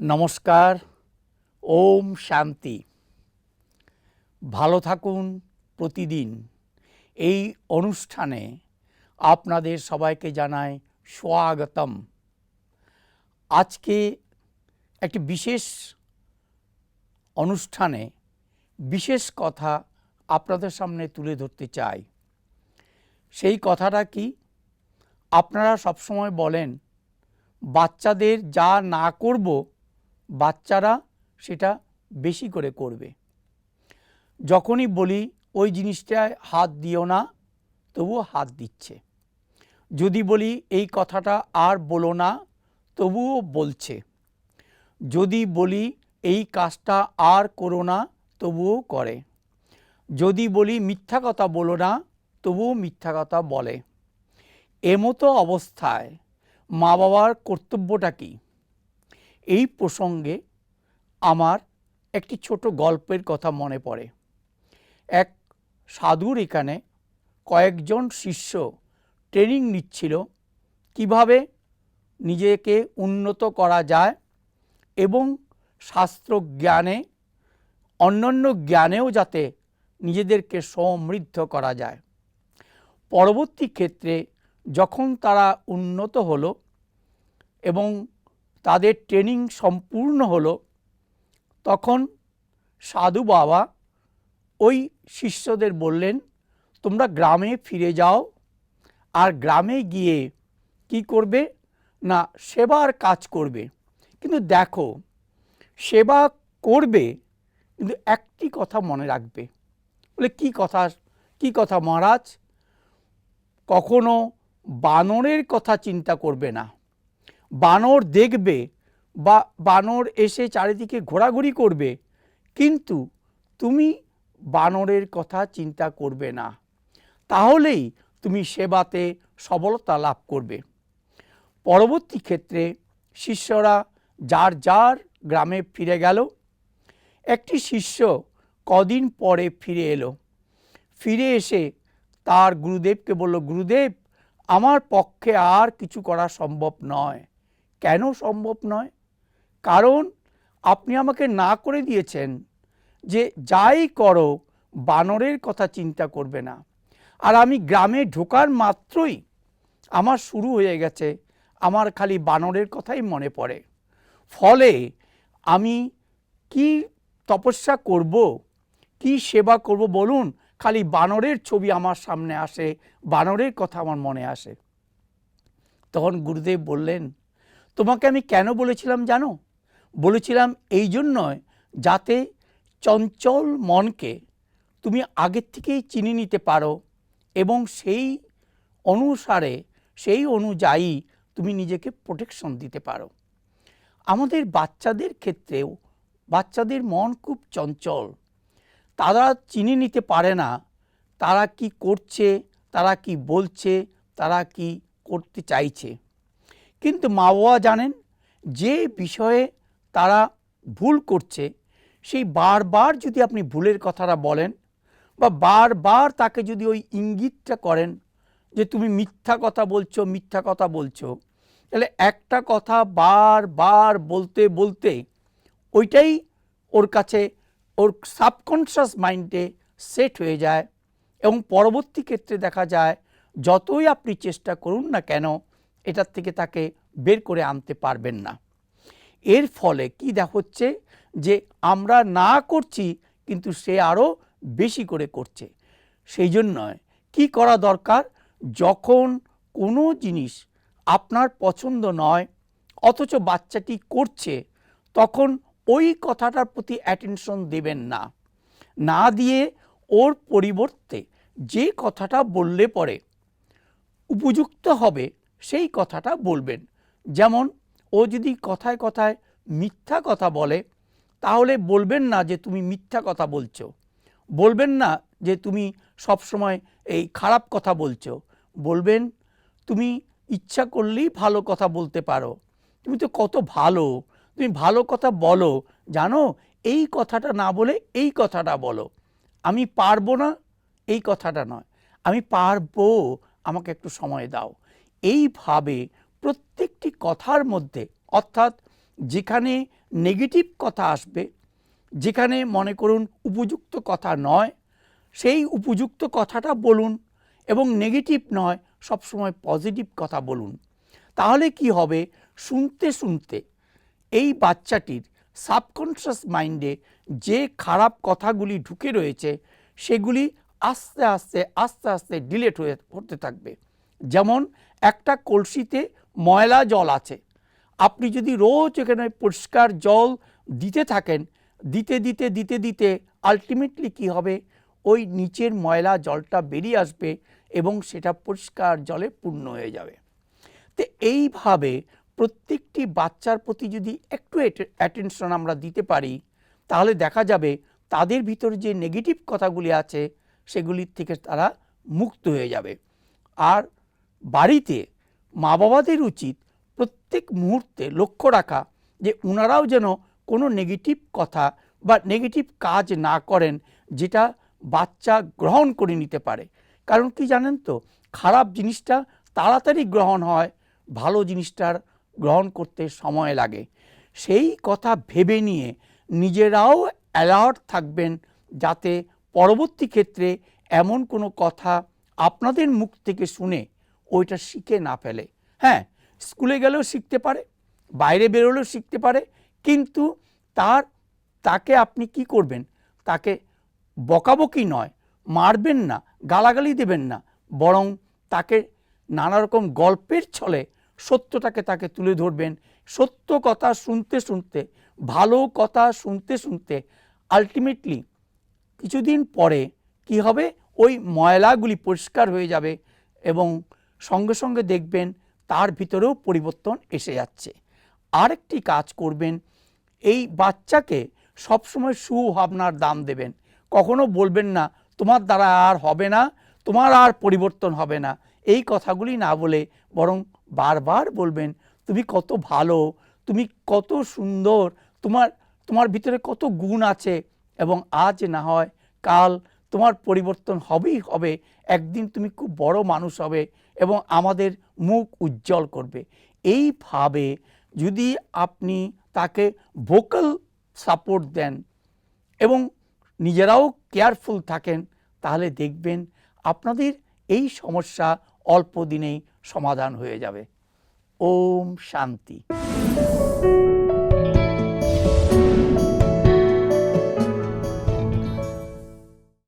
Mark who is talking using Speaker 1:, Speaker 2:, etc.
Speaker 1: নমস্কার, ওম শান্তি। ভালো থাকুন প্রতিদিন। এই অনুষ্ঠানে আপনাদের সবাইকে জানাই স্বাগতম। আজকে একটি বিশেষ অনুষ্ঠানে বিশেষ কথা আপনাদের সামনে তুলে ধরতে চাই। সেই কথাটা কি? আপনারা সবসময় বলেন, বাচ্চাদের যা না করব বাচ্চারা সেটা বেশি করে করবে। যখনই বলি, ওই জিনিসটায় হাত দিও না, তবুও হাত দিচ্ছে। যদি বলি, এই কথাটা আর বলো না, তবুও বলছে। যদি বলি, এই কাজটা আর করো না, তবুও করে। যদি বলি, মিথ্যা কথা বলো না, তবুও মিথ্যা কথা বলে। এমতো অবস্থায় মা বাবার কর্তব্যটা কী? এই প্রসঙ্গে আমার একটি ছোট গল্পের কথা মনে পড়ে। এক সাধুর এখানে কয়েকজন শিষ্য ট্রেনিং নিচ্ছিল কীভাবে নিজেকে উন্নত করা যায় এবং শাস্ত্র জ্ঞানে, অন্যান্য জ্ঞানেও যাতে নিজেদেরকে সমৃদ্ধ করা যায়। পরবর্তী ক্ষেত্রে যখন তারা উন্নত হলো এবং তাদের ট্রেনিং সম্পূর্ণ হলো তখন সাধু বাবা ওই শিষ্যদের বললেন, তোমরা গ্রামে ফিরে যাও আর গ্রামে গিয়ে কি করবে? না, সেবার কাজ করবে। কিন্তু দেখো, সেবা করবে কিন্তু একটি কথা মনে রাখবে। বলে, কি কথা? কি কথা মহারাজ? কখনো বানরের কথা চিন্তা করবে না। বানর দেখবে বা বানর এসে চারিদিকে ঘোরাঘুরি করবে, কিন্তু তুমি বানরের কথা চিন্তা করবে না। তাহলেই তুমি সেবাতে সবলতা লাভ করবে। পরবর্তী ক্ষেত্রে শিষ্যরা যার যার গ্রামে ফিরে গেল, একটি শিষ্য কদিন পরে ফিরে এলো। ফিরে এসে তার গুরুদেবকে বলল, গুরুদেব, আমার পক্ষে আর কিছু করা সম্ভব নয়। কেন সম্ভব নয়? কারণ আপনি আমাকে না করে দিয়েছেন যে যাই করো, বানরের কথা চিন্তা করবে না। আর আমি গ্রামে ঢোকার মাত্রই আমার শুরু হয়ে গেছে, আমার খালি বানরের কথাই মনে পড়ে। ফলে আমি কি তপস্যা করব? কি সেবা করব? বলুন, খালি বানরের ছবি আমার সামনে আসে, বানরের কথা আমার মনে আসে। তখন গুরুদেব বললেন তোমাকে আমি কেন বলেছিলাম জানো? বলেছিলাম এই জন্যই যাতে চঞ্চল মনকে তুমি আগের থেকেই চিনে নিতে পারো এবং সেই অনুসারে, সেই অনুযায়ী তুমি নিজেকে প্রোটেকশন দিতে পারো। আমাদের বাচ্চাদের ক্ষেত্রেও, বাচ্চাদের মন খুব চঞ্চল। তারা চিনে নিতে পারে না তারা কি করছে, তারা কি বলছে, তারা কি করতে চাইছে। কিন্তু মা বাবা জানেন যে বিষয়ে তারা ভুল করছে, সেই বারবার যদি আপনি ভুলের কথাটা বলেন বা বারবার তাকে যদি ওই ইঙ্গিতটা করেন যে তুমি মিথ্যা কথা বলছো, মিথ্যা কথা বলছো, তাহলে একটা কথা বারবার বলতে বলতে ওইটাই ওর কাছে, ওর সাবকনশাস মাইন্ডে সেট হয়ে যায় এবং পরবর্তী ক্ষেত্রে দেখা যায় যতই আপনি চেষ্টা করুন না কেন এটার থেকে তাকে বের করে আনতে পারবেন না। এর ফলে কি দেখা হচ্ছে যে আমরা না করছি, কিন্তু সে আরও বেশি করে করছে। সেই জন্যই কী করা দরকার? যখন কোনো জিনিস আপনার পছন্দ নয়, অথচ বাচ্চাটি করছে, তখন ওই কথাটার প্রতি অ্যাটেনশন দেবেন না। না দিয়ে ওর পরিবর্তে যে কথাটা বললে পরে উপযুক্ত হবে সেই কথাটা বলবেন। যেমন, ও যদি কথায় কথায় মিথ্যা কথা বলে, তাহলে বলবেন না যে তুমি মিথ্যা কথা বলছো। বলবেন না যে তুমি সবসময় এই খারাপ কথা বলছো। বলবেন, তুমি ইচ্ছা করলেই ভালো কথা বলতে পারো। তুমি তো কত ভালো। তুমি ভালো কথা বলো। জানো, এই কথাটা না বলে এই কথাটা বলো। আমি পারব না এই কথাটা নয়। আমি পারব। আমাকে একটু সময় দাও। এইভাবে প্রত্যেকটি কথার মধ্যে, অর্থাৎ যেখানে নেগেটিভ কথা আসবে, যেখানে মনে করুন উপযুক্ত কথা নয়, সেই উপযুক্ত কথাটা বলুন এবং নেগেটিভ নয়, সবসময় পজিটিভ কথা বলুন। তাহলে কি হবে? শুনতে শুনতে এই বাচ্চাটির সাবকনশিয়াস মাইন্ডে যে খারাপ কথাগুলি ঢুকে রয়েছে, সেগুলি আস্তে আস্তে আস্তে আস্তে ডিলেট হয়ে, হতে থাকবে। যেমন একটা কলসিতে ময়লা জল আছে। আপনি যদি রোজ এখানে পরিষ্কার জল দিতে থাকেন, দিতে দিতে দিতে দিতে আলটিমেটলি কি হবে? ওই নিচের ময়লা জলটা বেরিয়ে আসবে এবং সেটা পরিষ্কার জলে পূর্ণ হয়ে যাবে। তো এইভাবে প্রত্যেকটি বাচ্চার প্রতি যদি একটু অ্যাটেনশন আমরা দিতে পারি, তাহলে দেখা যাবে তাদের ভিতর যে নেগেটিভ কথাগুলি আছে, সেগুলির থেকে তারা মুক্ত হয়ে যাবে। আর বাড়িতে মা বাবাদের উচিত প্রত্যেক মুহূর্তে লক্ষ্য রাখা যে ওনারাও যেন কোনো নেগেটিভ কথা বা নেগেটিভ কাজ না করেন, যেটা বাচ্চা গ্রহণ করে নিতে পারে। কারণ কি জানেন তো? খারাপ জিনিসটা তাড়াতাড়ি গ্রহণ হয়, ভালো জিনিসটার গ্রহণ করতে সময় লাগে। সেই কথা ভেবে নিয়ে নিজেরাও অ্যালার্ট থাকবেন যাতে পরবর্তী ক্ষেত্রে এমন কোনো কথা আপনাদের মুখ থেকে শুনে ওইটা শিখে না ফেলে। হ্যাঁ স্কুলে গেলেও শিখতে পারে, বাইরে বেরোলেও শিখতে পারে, কিন্তু তার, তাকে আপনি কি করবেন? তাকে বকাবকি নয়, মারবেন না, গালাগালি দেবেন না, বরং তাকে নানা রকম গল্পের ছলে সত্যটাকে তাকে তুলে ধরবেন। সত্য কথা শুনতে শুনতে, ভালো কথা শুনতে শুনতে আলটিমেটলি কিছুদিন পরে কি হবে? ওই ময়লাগুলি পরিষ্কার হয়ে যাবে এবং সঙ্গে সঙ্গে দেখবেন তার ভিতরেও পরিবর্তন এসে যাচ্ছে। আরেকটি কাজ করবেন, এই বাচ্চাকে সবসময় সুভাবনার দাম দেবেন। কখনো বলবেন না, তোমার দ্বারা আর হবে না, তোমার আর পরিবর্তন হবে না। এই কথাগুলি না বলে বরং বারবার বলবেন, তুমি কত ভালো, তুমি কত সুন্দর, তোমার তোমার ভিতরে কত গুণ আছে এবং আজ না হয় কাল তোমার পরিবর্তন হবেই হবে, একদিন তুমি খুব বড় মানুষ হবে এবং আমাদের মুখ উজ্জ্বল করবে। এইভাবে যদি আপনি তাকে ভোকাল সাপোর্ট দেন এবং নিজেরাও কেয়ারফুল থাকেন, তাহলে দেখবেন আপনাদের এই সমস্যা অল্প দিনেই সমাধান হয়ে যাবে। ওম শান্তি।